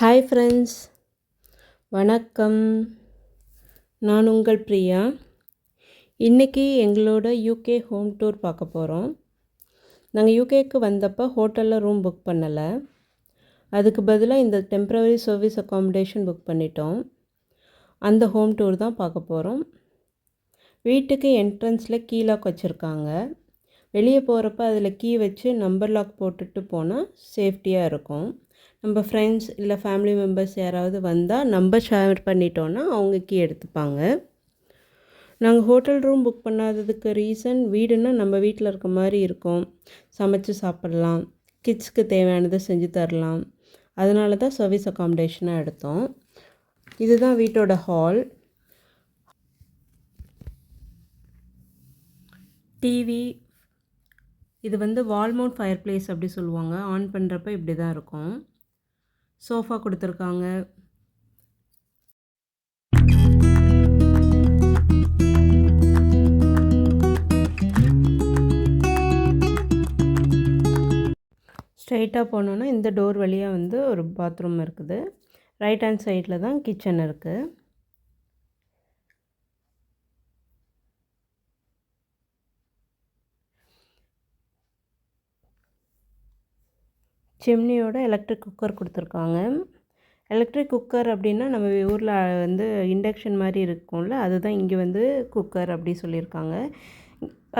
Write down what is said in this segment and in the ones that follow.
Hi friends வணக்கம். நான் உங்கள் பிரியா. இன்றைக்கி எங்களோட யூகே ஹோம் டூர் பார்க்க போகிறோம் நாங்கள் யூகேக்கு வந்தப்போ ஹோட்டலில் ரூம் புக் பண்ணலை. அதுக்கு பதிலாக இந்த டெம்ப்ரவரி சர்வீஸ் அக்காமடேஷன் புக் பண்ணிட்டோம். அந்த ஹோம் டூர் தான் பார்க்க போகிறோம் வீட்டுக்கு என்ட்ரன்ஸில் கீ லாக் வச்சுருக்காங்க. வெளியே போகிறப்ப அதில் கீ வச்சு நம்பர் லாக் போட்டுட்டு போனால் சேஃப்டியாக இருக்கும். நம்ம ஃப்ரெண்ட்ஸ் இல்லை ஃபேமிலி மெம்பர்ஸ் யாராவது வந்தால் நம்ம ஷேர் பண்ணிட்டோன்னா அவங்க கீ எடுத்துப்பாங்க. நாங்கள் ஹோட்டல் ரூம் புக் பண்ணாததுக்கு ரீசன் வீடுன்னா நம்ம வீட்டில் இருக்க மாதிரி இருக்கும். சமைச்சு சாப்பிட்லாம். கிட்ஸ்க்கு தேவையானதை செஞ்சு தரலாம். அதனால தான் சர்வீஸ் அக்காமடேஷனாக எடுத்தோம். இதுதான் வீட்டோட ஹால் டிவி இது வந்து வால்மவுண்ட் ஃபயர் பிளேஸ் அப்படி சொல்லுவாங்க. ஆன் பண்ணுறப்ப இப்படி தான் இருக்கும். சோஃபா கொடுத்துருக்காங்க. ஸ்ட்ரைட்டாக போனோன்னா இந்த டோர் வழியாக வந்து ஒரு பாத்ரூம் இருக்குது. ரைட் ஹேண்ட் சைடில் தான் கிச்சன் இருக்குது சிம்னியோட எலக்ட்ரிக் குக்கர் கொடுத்துருக்காங்க. எலக்ட்ரிக் குக்கர் அப்படின்னா நம்ம ஊரில் வந்து இண்டக்ஷன் மாதிரி இருக்கும்ல அதுதான் இங்கே வந்து குக்கர் அப்படி சொல்லியிருக்காங்க.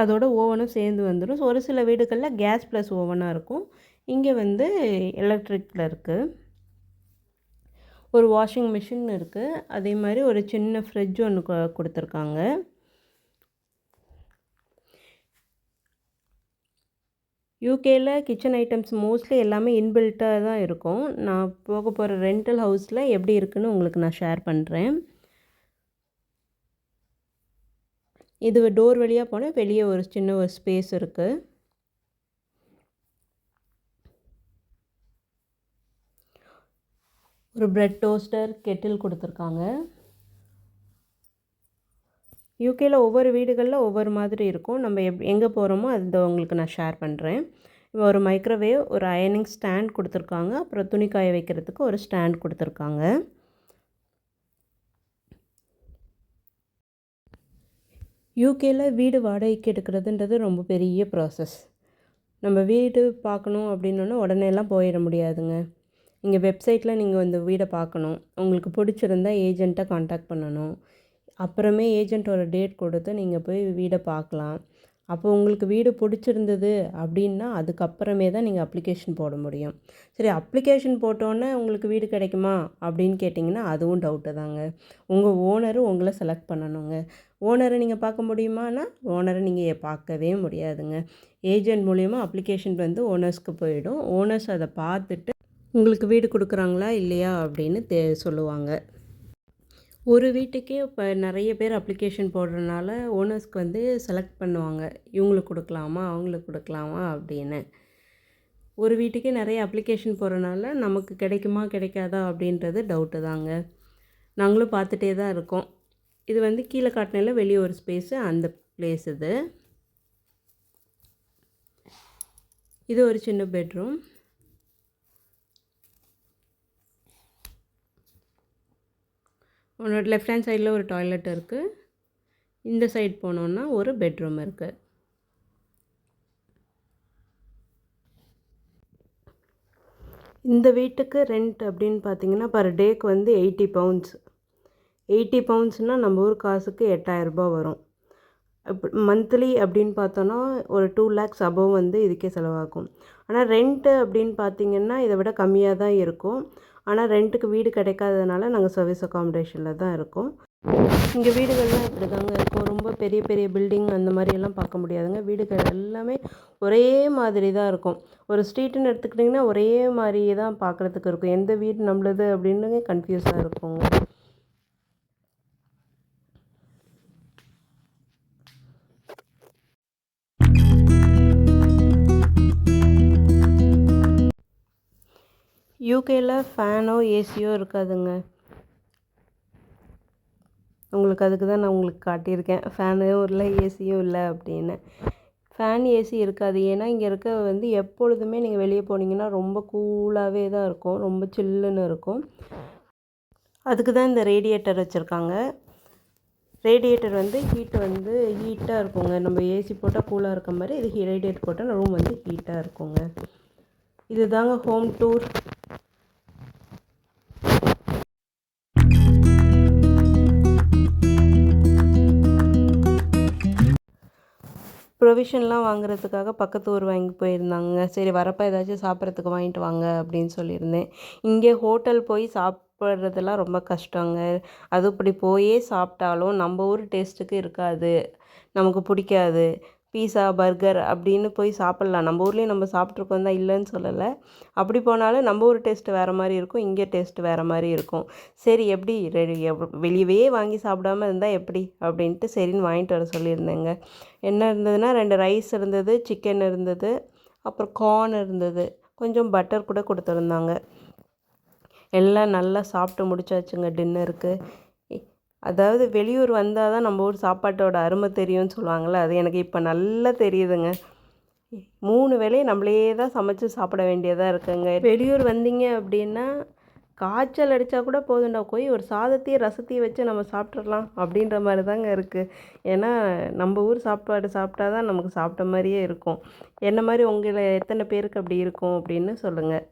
அதோட ஓவனும் சேர்ந்து வந்துடும் ஒரு சில வீடுகளில் கேஸ் ப்ளஸ் ஓவனாக இருக்கும். இங்கே வந்து எலக்ட்ரிக்கில் இருக்குது ஒரு வாஷிங் மிஷின் இருக்குது அதே மாதிரி ஒரு சின்ன ஃப்ரிட்ஜ் ஒன்று கொடுத்துருக்காங்க. யூகேயில் கிச்சன் ஐட்டம்ஸ் மோஸ்ட்லி எல்லாமே இன்பில்ட்டாக தான் இருக்கும். நான் போக போகிற ரெண்டல் ஹவுஸில் எப்படி இருக்குன்னு உங்களுக்கு நான் ஷேர் பண்ணுறேன் இது டோர் வழியாக போனால் வெளியே ஒரு சின்ன ஒரு ஸ்பேஸ் இருக்குது ஒரு ப்ரெட் டோஸ்டர் கெட்டில் கொடுத்துருக்காங்க. யூகேயில் ஒவ்வொரு வீடுகளில் ஒவ்வொரு மாதிரி இருக்கும். நம்ம எப் எங்கே போகிறோமோ அது உங்களுக்கு நான் ஷேர் பண்ணுறேன் ஒரு மைக்ரோவேவ் ஒரு அயனிங் ஸ்டாண்ட் கொடுத்துருக்காங்க. அப்புறம் துணி காய வைக்கிறதுக்கு ஒரு ஸ்டாண்ட் கொடுத்துருக்காங்க. யூகேயில் வீடு வாடகைக்கு எடுக்கிறதுன்றது ரொம்ப பெரிய ப்ராசஸ் நம்ம வீடு பார்க்கணும் அப்படின்னோன்னா உடனேலாம் போயிட முடியாதுங்க. இங்கே வெப்சைட்டில் நீங்கள் இந்த வீடை பார்க்கணும். உங்களுக்கு பிடிச்சிருந்தா ஏஜெண்ட்டை காண்டாக்ட் பண்ணணும். அப்புறமே ஏஜென்ட்டோட டேட் கொடுத்து நீங்கள் போய் வீடை பார்க்கலாம். அப்போ உங்களுக்கு வீடு பிடிச்சிருந்தது அப்படின்னா அதுக்கப்புறமே தான் நீங்கள் அப்ளிகேஷன் போட முடியும். சரி அப்ளிகேஷன் போட்டோன்னே உங்களுக்கு வீடு கிடைக்குமா அப்படின்னு கேட்டிங்கன்னா அதுவும் டவுட்டு தாங்க. உங்கள் ஓனரும் உங்களை செலக்ட் பண்ணணுங்க. ஓனரை நீங்கள் பார்க்க முடியுமானா ஓனரை நீங்கள் பார்க்கவே முடியாதுங்க. ஏஜென்ட் மூலிமா அப்ளிகேஷன் வந்து ஓனர்ஸ்க்கு போயிடும். ஓனர்ஸ் அதை பார்த்துட்டு உங்களுக்கு வீடு கொடுக்குறாங்களா இல்லையா அப்படின்னு தே சொல்லுவாங்க. ஒரு வீட்டுக்கே இப்போ நிறைய பேர் அப்ளிகேஷன் போடுறதுனால ஓனர்ஸ்க்கு வந்து செலக்ட் பண்ணுவாங்க. இவங்களுக்கு கொடுக்கலாமா? அவங்களுக்கு கொடுக்கலாமா? அப்படின்னு. ஒரு வீட்டுக்கே நிறைய அப்ளிகேஷன் போடுறனால நமக்கு கிடைக்குமா? கிடைக்காதா? அப்படின்றது டவுட்டு தாங்க. நாங்களும் பார்த்துட்டே தான் இருக்கோம். இது வந்து கீழே காட்டினால வெளியே ஒரு ஸ்பேஸு அந்த பிளேஸ் இது. இது ஒரு சின்ன பெட்ரூம் உன்னோட லெஃப்ட் ஹேண்ட் சைடில் ஒரு டாய்லெட் இருக்குது இந்த சைட் போனோன்னா ஒரு பெட்ரூம் இருக்குது இந்த வீட்டுக்கு ரெண்ட் அப்படின்னு பார்த்தீங்கன்னா பர் டேக்கு வந்து எயிட்டி பவுண்ட்ஸ் எயிட்டி பவுண்ட்ஸ்னால் நம்ம ஊர் காசுக்கு எட்டாயிரரூபா வரும். இப்போ மந்த்லி அப்படின்னு பார்த்தோன்னா ஒரு டூ லேக்ஸ் அபவ் வந்து இதுக்கே செலவாகும். ஆனால் ரெண்ட்டு அப்படின்னு பார்த்திங்கன்னா இதை விட கம்மியாக தான் இருக்கும். ஆனால் ரெண்ட்டுக்கு வீடு கிடைக்காததுனால நாங்கள் சர்வீஸ் அக்காமடேஷனில் தான் இருக்கோம். இங்கே வீடுகள்லாம் இப்படி தாங்க இருக்கும். ரொம்ப பெரிய பெரிய பில்டிங் அந்த மாதிரியெல்லாம் பார்க்க முடியாதுங்க. வீடுகள் எல்லாமே ஒரே மாதிரி தான் இருக்கும். ஒரு ஸ்ட்ரீட்டுன்னு எடுத்துக்கிட்டிங்கன்னா ஒரே மாதிரியே தான் பார்க்குறதுக்கு இருக்கும். எந்த வீடு நம்மளது அப்படின்னு கன்ஃபியூஸாக இருக்குங்க. யூகேயில் ஃபேனோ ஏசியோ இருக்காதுங்க. உங்களுக்கு அதுக்கு தான் நான் உங்களுக்கு காட்டியிருக்கேன். ஃபேனும் இல்லை ஏசியும் இல்லை அப்படின்னு. ஃபேன் ஏசி இருக்காது. ஏன்னா இங்கே இருக்க வந்து எப்பொழுதுமே நீங்கள் வெளியே போனீங்கன்னா ரொம்ப கூலாகவே தான் இருக்கும். ரொம்ப சில்லுன்னு இருக்கும். அதுக்கு தான் இந்த ரேடியேட்டர் வச்சுருக்காங்க. ரேடியேட்டர் வந்து ஹீட் வந்து ஹீட்டாக இருக்குங்க. நம்ம ஏசி போட்டால் கூலாக இருக்க மாதிரி இது ரேடியேட்டர் போட்டால் ரூம் வந்து ஹீட்டாக இருக்குங்க. இது தாங்க ஹோம் டூர் ப்ரொவிஷன்லாம் வாங்குறதுக்காக பக்கத்து ஊர் வாங்கி போயிருந்தாங்க. சரி வரப்போ ஏதாச்சும் சாப்பிட்றதுக்கு வாங்கிட்டு வாங்க அப்படின்னு சொல்லியிருந்தேன். இங்கே ஹோட்டல் போய் சாப்பிட்றதெல்லாம் ரொம்ப கஷ்டங்க. அது இப்படி போயே சாப்பிட்டாலும் நம்ம ஊர் டேஸ்ட்டுக்கு இருக்காது. நமக்கு பிடிக்காது. பீஸா பர்கர் அப்படின்னு போய் சாப்பிட்லாம். நம்ம ஊர்லேயும் நம்ம சாப்பிட்ருக்கோம் தான் இல்லைன்னு சொல்லலை. அப்படி போனாலும் நம்ம ஊர் டேஸ்ட்டு வேறு மாதிரி இருக்கும் இங்கே டேஸ்ட்டு வேறு மாதிரி இருக்கும். சரி எப்படி? ரெடி வெளியவே வாங்கி சாப்பிடாம இருந்தால் எப்படி? அப்படின்ட்டு சரின்னு வாங்கிட்டு வர சொல்லியிருந்தேங்க. என்ன இருந்ததுன்னா ரெண்டு ரைஸ் இருந்தது சிக்கன் இருந்தது அப்புறம் கார்ன் இருந்தது. கொஞ்சம் பட்டர் கூட கொடுத்துருந்தாங்க. எல்லாம் நல்லா சாப்பிட்டு முடிச்சாச்சுங்க டின்னருக்கு அதாவது வெளியூர் வந்தால் தான் நம்ம ஊர் சாப்பாட்டோட அருமை தெரியும்னு சொல்லுவாங்கள்ல அது எனக்கு இப்போ நல்லா தெரியுதுங்க. மூணு வேலையை நம்மளே தான் சமைச்சு சாப்பிட வேண்டியதாக இருக்குங்க. வெளியூர் வந்தீங்க அப்படின்னா காய்ச்சல் அடித்தா கூட போதுண்டா போய் ஒரு சாதத்தையும் ரசத்தையும் வச்சு நம்ம சாப்பிட்றலாம் அப்படின்ற மாதிரி தாங்க இருக்குது ஏன்னா நம்ம ஊர் சாப்பாடு சாப்பிட்டா தான் நமக்கு சாப்பிட்ட மாதிரியே இருக்கும். என்ன மாதிரி உங்களை எத்தனை பேருக்கு அப்படி இருக்கும் அப்படின்னு சொல்லுங்கள்